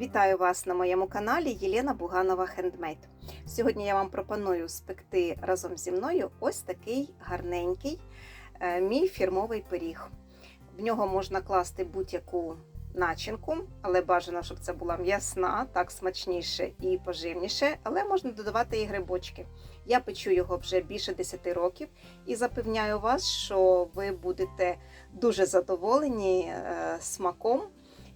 Вітаю вас на моєму каналі Єлена Буганова Хендмейд. Сьогодні я вам пропоную спекти разом зі мною ось такий гарненький е, мій фірмовий пиріг. В нього можна класти будь-яку начинку, але бажано, щоб це була м'ясна, так смачніше і поживніше, але можна додавати і грибочки. Я печу його вже більше 10 років і запевняю вас, що ви будете дуже задоволені е, смаком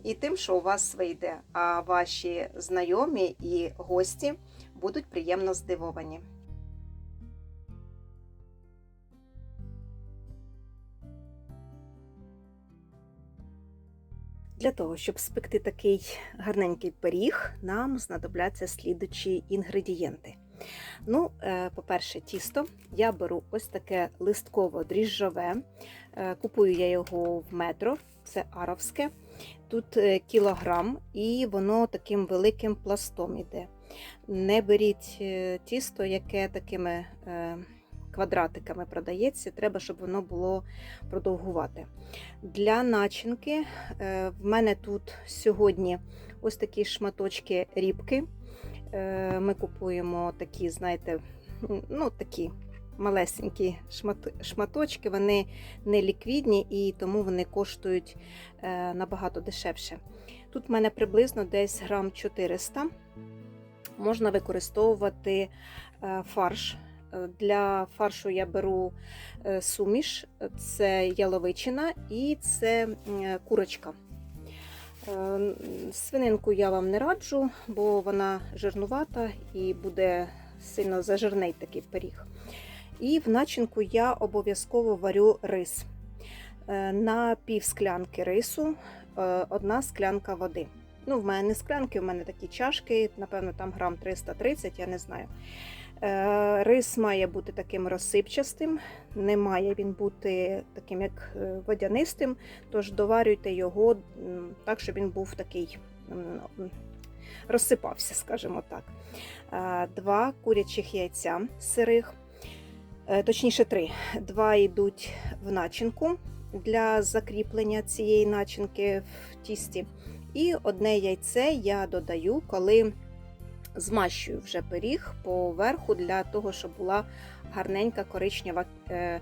і тим, що у вас вийде, а ваші знайомі і гості будуть приємно здивовані. Для того, щоб спекти такий гарненький пиріг, нам знадобляться слідучі інгредієнти. Ну, е, по-перше, тісто. Я беру ось таке листково-дріжджове. Е, Купую я його в метро, це аровське. Тут е, кілограм, і воно таким великим пластом іде. Не беріть е, тісто, яке такими е, квадратиками продається, треба, щоб воно було продовгувати. Для начинки в мене тут сьогодні ось такі шматочки рібки. Ми купуємо такі, знаєте, ну такі малесенькі шматочки, вони не ліквідні і тому вони коштують е, набагато дешевше. Тут в мене приблизно десь грам 400. Можна використовувати е, фарш. Е, Для фаршу я беру суміш, це яловичина і це курочка. Свининку я вам не раджу, бо вона жирнувата і буде сильно зажирний такий пиріг. І в начинку я обов'язково варю рис. Е, На пів склянки рису е, одна склянка води. Ну, в мене не склянки, в мене такі чашки, напевно, там грам 330, я не знаю. Е, Рис має бути таким розсипчастим, не має він бути таким, як водянистим, тож доварюйте його так, щоб він був такий розсипався, скажімо так. Два курячих яйця сирих, точніше три. Два йдуть в начинку для закріплення цієї начинки в тісті. І одне яйце я додаю, коли змащую вже пиріг поверху для того, щоб була гарненька коричнева е, е,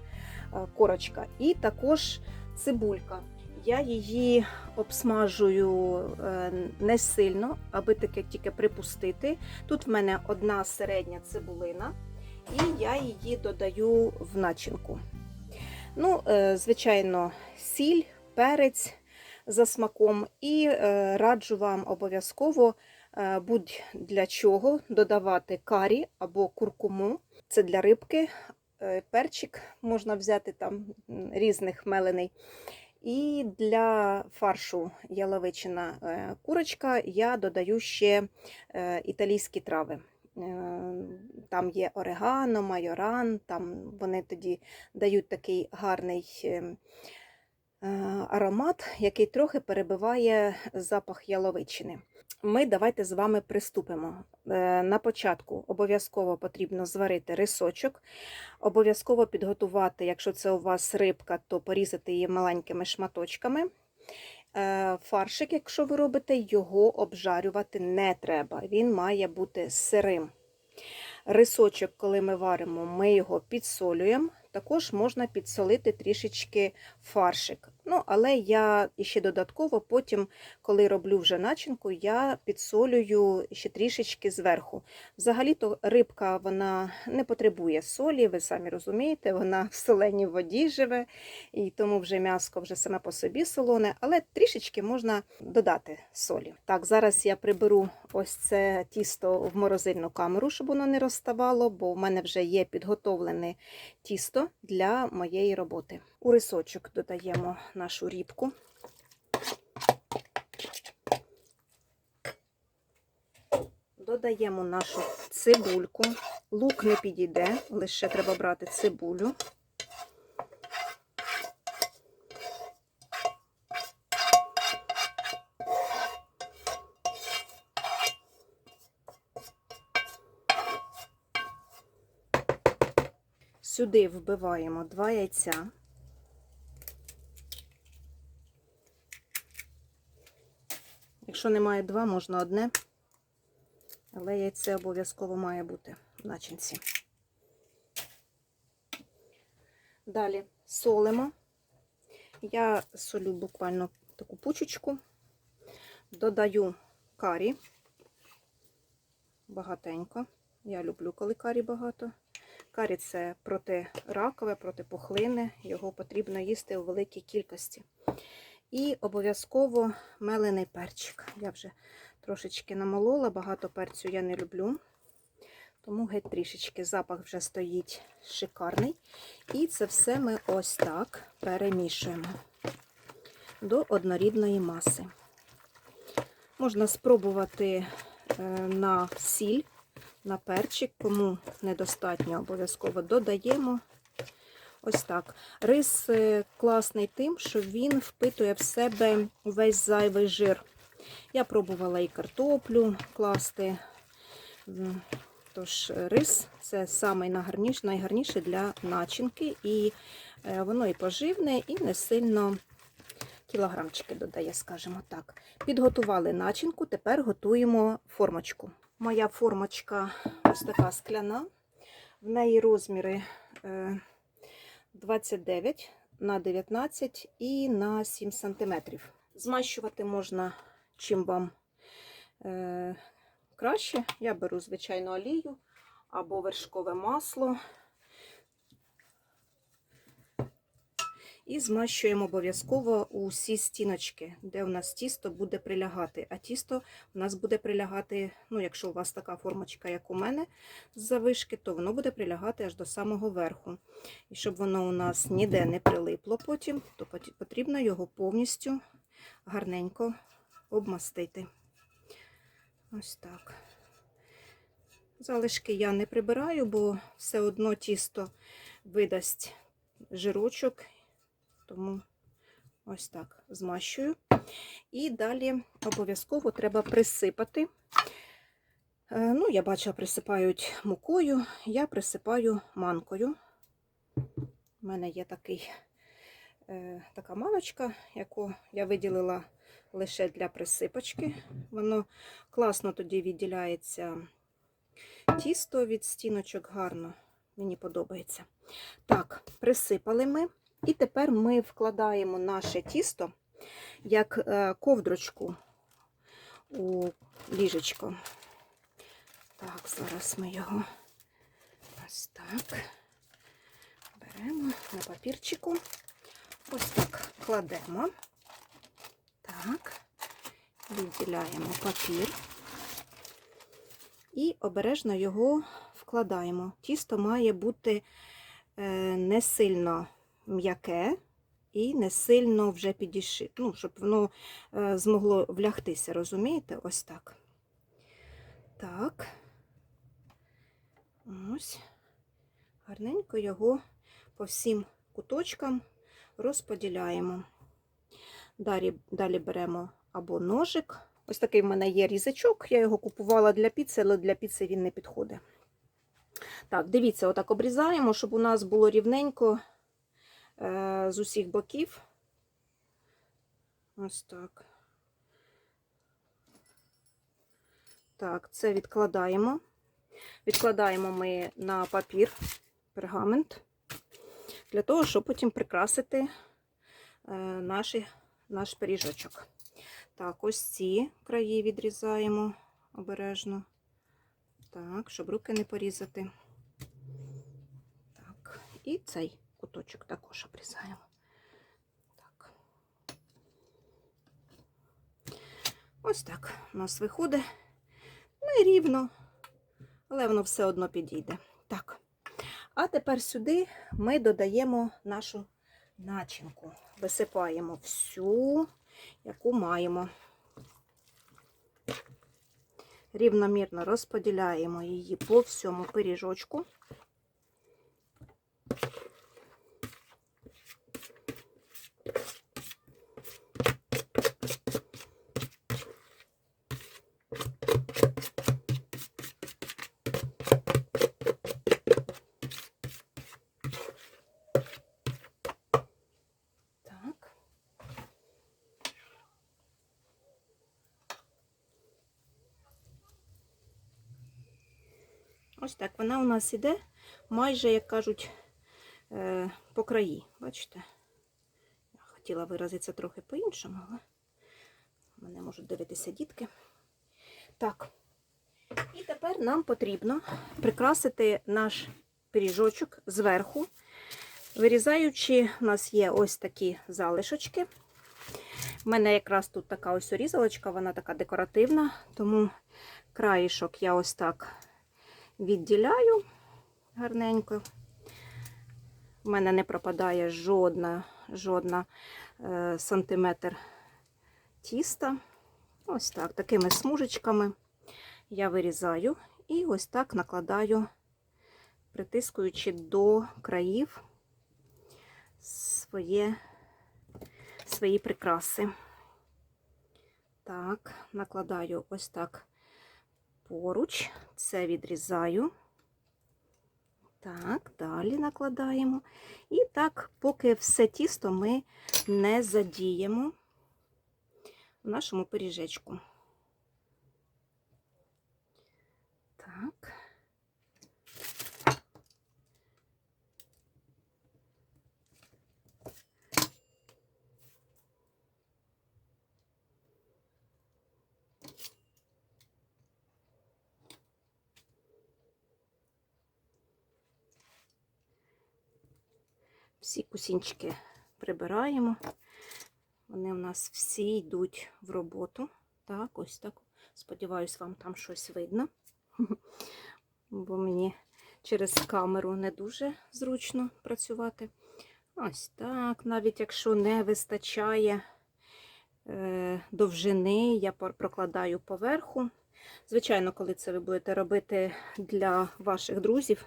корочка. І також цибулька. Я її обсмажую е, не сильно, аби таке тільки припустити. Тут в мене одна середня цибулина, і я її додаю в начинку. Ну, е, звичайно, сіль, перець за смаком, і е, раджу вам обов'язково е, будь-для чого додавати карі або куркуму. Це для рибки. Перчик можна взяти там різних мелений. І для фаршу яловичина курочка я додаю ще італійські трави. Е, Там є орегано, майоран, там вони тоді дають такий гарний е, е, аромат, який трохи перебиває запах яловичини. Ми давайте з вами приступимо. Е, На початку обов'язково потрібно зварити рисочок, обов'язково підготувати, якщо це у вас рибка, то порізати її маленькими шматочками. Е, Фаршик, якщо ви робите, його обжарювати не треба. Він має бути сирим. Рисочок, коли ми варимо, ми його підсолюємо. Також можна підсолити трішечки фаршик. Ну, але я ще додатково потім, коли роблю вже начинку, я підсолюю ще трішечки зверху. Взагалі-то рибка вона не потребує солі, ви самі розумієте, вона в соленій воді живе, і тому вже м'яско вже саме по собі солоне, але трішечки можна додати солі. Так, зараз я приберу ось це тісто в морозильну камеру, щоб воно не розставало, бо в мене вже є підготовлене тісто для моєї роботи. У рисочок додаємо нашу рібку. Додаємо нашу цибульку. Лук не підійде, лише треба брати цибулю. Сюди вбиваємо два яйця. Якщо немає два, можна одне. Але яйце обов'язково має бути в начинці. Далі солимо. Я солю буквально таку пучечку. Додаю карі. Багатенько. Я люблю, коли карі багато. Карі це протиракове, протипухлине. Його потрібно їсти у великій кількості. І обов'язково мелений перчик. Я вже трошечки намолола, багато перцю я не люблю. Тому геть трішечки запах вже стоїть шикарний. І це все ми ось так перемішуємо до однорідної маси. Можна спробувати е, на сіль, на перчик, кому недостатньо, обов'язково додаємо. Ось так. Рис е, класний тим, що він впитує в себе весь зайвий жир. Я пробувала і картоплю класти. Тож рис це найгарніше для начинки, і е, воно і поживне, і не сильно кілограмчики додає, скажімо так. Підготували начинку, тепер готуємо формочку. Моя формочка ось така скляна. В неї розміри е, 29 на 19 і на 7 см. Змащувати можна чим вам е, краще. Я беру звичайну олію або вершкове масло. І змащуємо обов'язково усі стіночки, де у нас тісто буде прилягати. А тісто у нас буде прилягати, ну, якщо у вас така формочка, як у мене з завишки, то воно буде прилягати аж до самого верху. І щоб воно у нас ніде не прилипло потім, то потрібно його повністю гарненько обмастити. Ось так. Залишки я не прибираю, бо все одно тісто видасть жирочок, тому ось так змащую. І далі обов'язково треба присипати. Е, Ну, я бачила, присипають мукою, я присипаю манкою. У мене є такий, е, така маночка, яку я виділила лише для присипочки. Воно класно тоді відділяється тісто від стіночок гарно. Мені подобається. Так, присипали ми. І тепер ми вкладаємо наше тісто як е, ковдрочку у ліжечко. Так, зараз ми його ось так беремо на папірчику. Ось так кладемо. Так, відділяємо папір і обережно його вкладаємо. Тісто має бути е, не сильно м'яке і не сильно вже підіши, ну, щоб воно е, змогло влягтися, розумієте? Ось так. Так. Ось. Гарненько його по всім куточкам розподіляємо. Далі, далі беремо або ножик. Ось такий в мене є різачок. Я його купувала для піци, але для піци він не підходить. Так, дивіться, отак обрізаємо, щоб у нас було рівненько з усіх боків. Ось так. Так, це відкладаємо. Відкладаємо ми на папір, пергамент, для того, щоб потім прикрасити е, наші, наш пиріжочок. Так, ось ці краї відрізаємо обережно. Так, щоб руки не порізати. Так, і цей куточок також обрізаємо. Так. Ось так у нас виходить. Не рівно, але воно все одно підійде. Так. А тепер сюди ми додаємо нашу начинку. Висипаємо всю, яку маємо. Рівномірно розподіляємо її по всьому пиріжочку. Так. Ось так вона у нас іде майже, як кажуть, е, по краї. Бачите? Я хотіла виразитися трохи по-іншому, але мене можуть дивитися дітки. Так. І тепер нам потрібно прикрасити наш пиріжочок зверху. Вирізаючи, у нас є ось такі залишочки. У мене якраз тут така ось різалочка, вона така декоративна, тому краєшок я ось так відділяю гарненько. У мене не пропадає жодна, жодна е, сантиметр тіста. Ось так, такими смужечками я вирізаю і ось так накладаю, притискуючи до країв своє, свої прикраси. Так, накладаю ось так поруч, це відрізаю. Так, далі накладаємо. І так, поки все тісто ми не задіємо в нашому пиріжечку. Так. Всі кусінчики прибираємо. Вони у нас всі йдуть в роботу. Так, ось так. Сподіваюсь, вам там щось видно. Бо мені через камеру не дуже зручно працювати. Ось так. Навіть якщо не вистачає е, довжини, я прокладаю поверху. Звичайно, коли це ви будете робити для ваших друзів,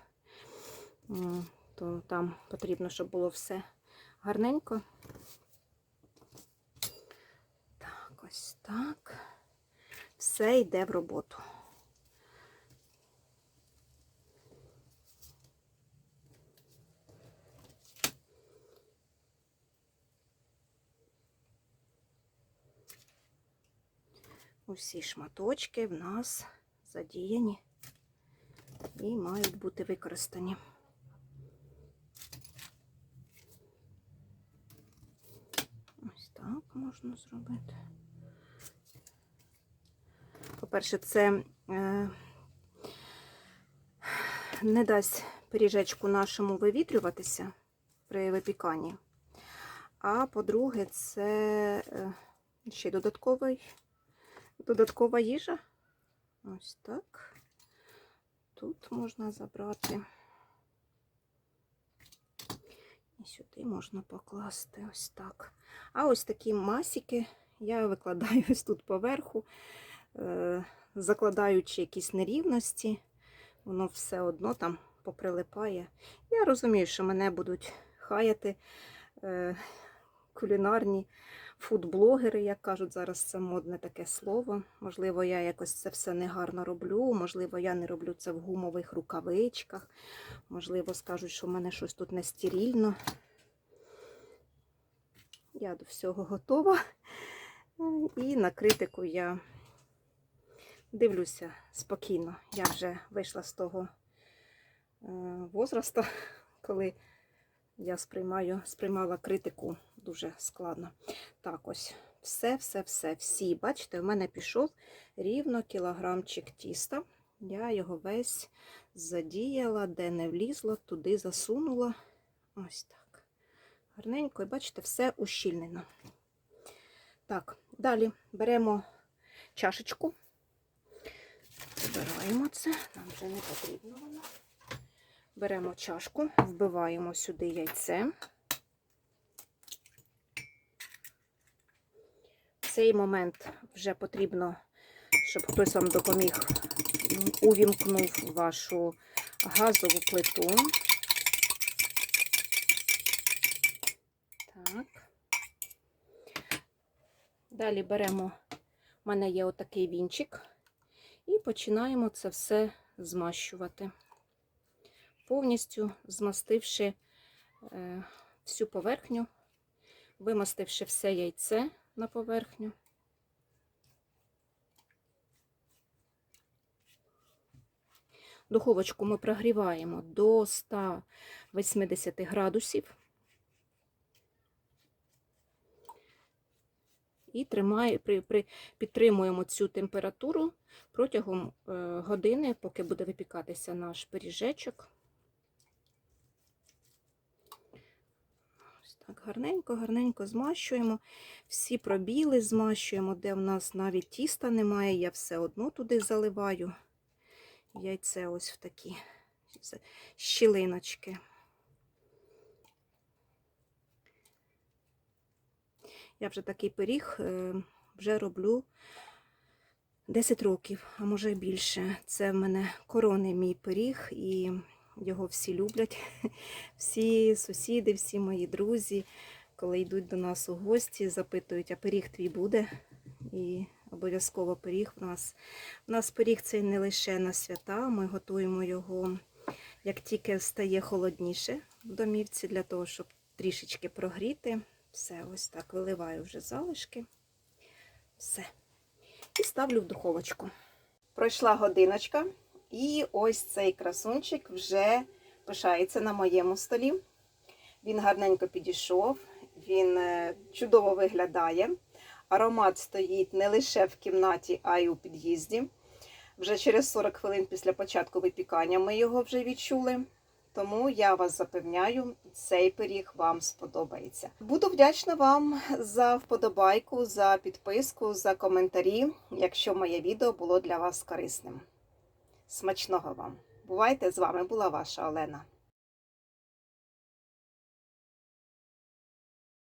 то там потрібно, щоб було все гарненько. Так, ось так. Все йде в роботу. Усі шматочки в нас задіяні і мають бути використані. Ось так можна зробити. По-перше, це е, не дасть пиріжечку нашому вивітрюватися при випіканні. А по-друге, це е, ще додатковий, додаткова їжа. Ось так. Тут можна забрати. Сюди можна покласти ось так. А ось такі масики я викладаю ось тут поверху, е, закладаючи якісь нерівності, воно все одно там поприлипає. Я розумію, що мене будуть хаяти е, кулінарні фудблогери, як кажуть, зараз це модне таке слово. Можливо, я якось це все негарно роблю, можливо, я не роблю це в гумових рукавичках, можливо, скажуть, що в мене щось тут не стерильно. Я до всього готова. І на критику я дивлюся спокійно. Я вже вийшла з того е, возрасту, коли я сприймаю, сприймала критику дуже складно. Так, ось, все, все, все, всі. Бачите, в мене пішов рівно кілограмчик тіста. Я його весь задіяла, де не влізла, туди засунула. Ось так. Гарненько, і бачите, все ущільнено. Так, далі беремо чашечку. Збираємо це, нам вже не потрібно воно. Беремо чашку, вбиваємо сюди яйце. В цей момент вже потрібно, щоб хтось вам допоміг, увімкнув вашу газову плиту. Так. Далі беремо, у мене є отакий вінчик, і починаємо це все змащувати повністю змастивши е, всю поверхню, вимастивши все яйце на поверхню. Духовочку ми прогріваємо до 180 градусів. І тримає, при, при, підтримуємо цю температуру протягом е, години, поки буде випікатися наш пиріжечок. Так гарненько, гарненько змащуємо. Всі пробіли змащуємо, де в нас навіть тіста немає, я все одно туди заливаю. Яйце ось в такі щілиночки. Я вже такий пиріг е, вже роблю 10 років, а може більше. Це в мене коронний мій пиріг, і його всі люблять. Всі сусіди, всі мої друзі, коли йдуть до нас у гості, запитують, а пиріг твій буде? І обов'язково пиріг в нас. У нас пиріг цей не лише на свята, ми готуємо його, як тільки стає холодніше в домівці, для того, щоб трішечки прогріти. Все, ось так виливаю вже залишки. Все. І ставлю в духовочку. Пройшла годиночка, і ось цей красунчик вже пишається на моєму столі. Він гарненько підійшов, він е, чудово виглядає. Аромат стоїть не лише в кімнаті, а й у під'їзді. Вже через 40 хвилин після початку випікання ми його вже відчули. Тому я вас запевняю, цей пиріг вам сподобається. Буду вдячна вам за вподобайку, за підписку, за коментарі, якщо моє відео було для вас корисним. Смачного вам! Бувайте! З вами була ваша Олена.